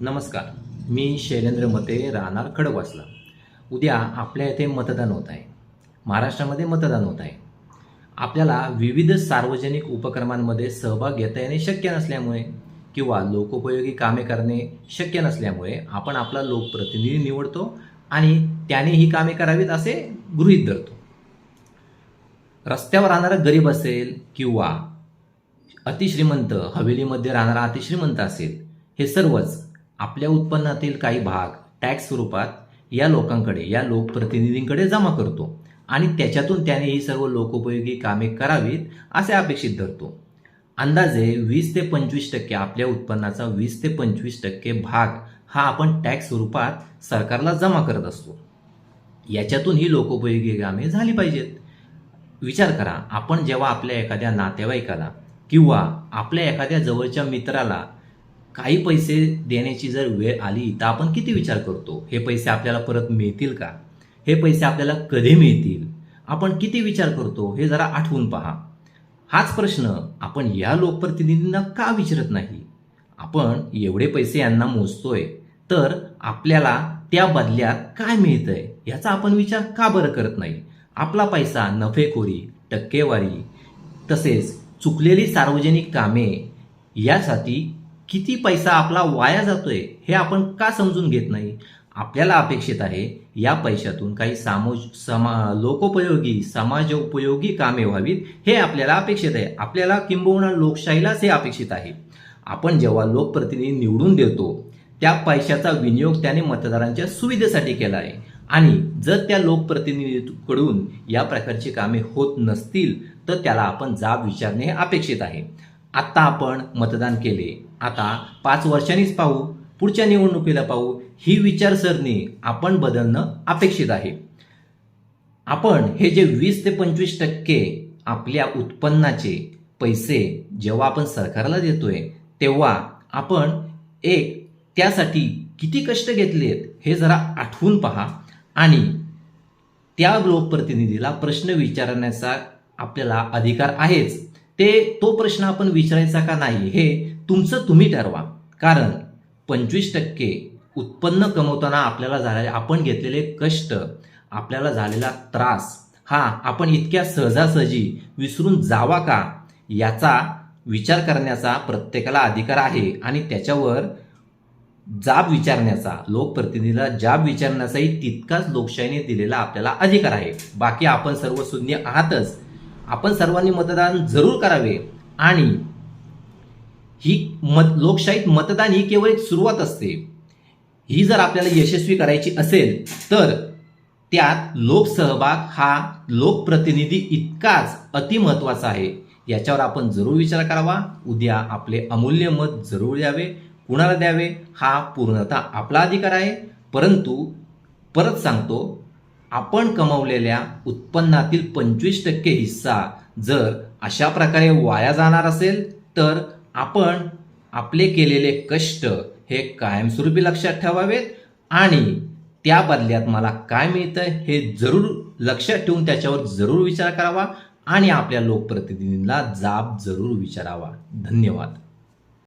नमस्कार. मी शैलेंद्र मते राहणार खडकवासला. उद्या आपल्या इथे मतदान होत आहे. महाराष्ट्रामध्ये मतदान होत आहे. आपल्याला विविध सार्वजनिक उपक्रमांमध्ये सहभाग घेता येणे शक्य नसल्यामुळे किंवा लोकोपयोगी कामे करणे शक्य नसल्यामुळे आपण आपला लोकप्रतिनिधी निवडतो आणि त्याने ही कामे करावीत असे गृहीत धरतो. रस्त्यावर राहणारा गरीब असेल किंवा अतिश्रीमंत हवेलीमध्ये राहणारा अतिश्रीमंत असेल हे सर्वच आपल्या उत्पन्नातील काही भाग टॅक्स स्वरूपात या लोकांकडे या लोकप्रतिनिधींकडे जमा करतो आणि त्याच्यातून त्याने ही सर्व लोकोपयोगी कामे करावीत असे अपेक्षित धरतो. अंदाजे वीस ते पंचवीस टक्के आपल्या उत्पन्नाचा वीस ते पंचवीस टक्के भाग हा आपण टॅक्स स्वरूपात सरकारला जमा करत असतो. याच्यातून ही लोकोपयोगी कामे झाली पाहिजेत. विचार करा आपण जेव्हा आपल्या एखाद्या नातेवाईकाला किंवा आपल्या एखाद्या जवळच्या मित्राला काही पैसे देण्याची जर वेळ आली तर आपण किती विचार करतो? हे पैसे आपल्याला परत मिळतील का? हे पैसे आपल्याला कधी मिळतील? आपण किती विचार करतो? हे जरा आठवून पहा. हाच प्रश्न आपण या लोकप्रतिनिधींना का विचारत नाही? आपण एवढे पैसे यांना मोजतोय तर आपल्याला त्या बदल्यात काय मिळतंय? याचा आपण विचार का बरं करत नाही? आपला पैसा नफेखोरी टक्केवारी तसेच चुकलेली सार्वजनिक कामे यासाठी किती पैसा आपला वाया जातोय हे आपण का समजून घेत नाही? आपल्याला अपेक्षित आहे या पैशातून काही सामोज समा लोकोपयोगी समाजोपयोगी कामे व्हावीत हे आपल्याला अपेक्षित आहे. आपल्याला किंबहुना लोकशाहीलाच हे अपेक्षित आहे. आपण जेव्हा लोकप्रतिनिधी निवडून देतो त्या पैशाचा विनियोग त्याने मतदारांच्या सुविधेसाठी केला आहे. आणि जर त्या लोकप्रतिनिधीकडून या प्रकारची कामे होत नसतील तर त्याला आपण जाब विचारणे हे अपेक्षित आहे. आत्ता आपण मतदान केले आता पाच वर्षांनीच पाहू पुढच्या निवडणुकीला पाहू ही विचारसरणी आपण बदलणं अपेक्षित आहे. आपण हे जे वीस ते पंचवीस टक्के आपल्या उत्पन्नाचे पैसे जेव्हा आपण सरकारला देतोय तेव्हा आपण एक त्यासाठी किती कष्ट घेतलेत हे जरा आठवून पहा आणि त्या लोकप्रतिनिधीला प्रश्न विचारण्याचा आपल्याला अधिकार आहेच. ते तो प्रश्न आपण विचारायचा का नाही हे तुमचं तुम्ही ठरवा. कारण पंचवीस टक्के उत्पन्न कमवताना आपल्याला झालेले आपण घेतलेले कष्ट आपल्याला झालेला त्रास हा आपण इतक्या सहजासहजी विसरून जावा का? याचा विचार करण्याचा प्रत्येकाला अधिकार आहे आणि त्याच्यावर जाब विचारण्याचा लोकप्रतिनिधीला जाब विचारण्याचाही तितकाच लोकशाहीने दिलेला आपल्याला अधिकार आहे. बाकी आपण सर्व शून्य आहातच. आपण सर्वांनी मतदान जरूर करावे आणि ही मत लोकशाहीत मतदान ही केवळ एक सुरुवात असते. ही जर आपल्याला यशस्वी करायची असेल तर त्यात लोकसहभाग हा लोकप्रतिनिधी इतकाच अतिमहत्वाचा आहे. याच्यावर आपण जरूर विचार करावा. उद्या आपले अमूल्य मत जरूर द्यावे. कुणाला द्यावे? हा पूर्णतः आपला अधिकार आहे. परंतु परत सांगतो आपण कमवलेल्या उत्पन्नातील पंचवीस टक्के हिस्सा जर अशा प्रकारे वाया जाणार असेल तर आपण आपले केलेले कष्ट हे कायमस्वरूपी लक्षात ठेवावेत आणि त्या बदल्यात मला काय मिळतं हे जरूर लक्षात ठेवून त्याच्यावर जरूर विचार करावा आणि आपल्या लोकप्रतिनिधींना जाब जरूर विचारावा. धन्यवाद.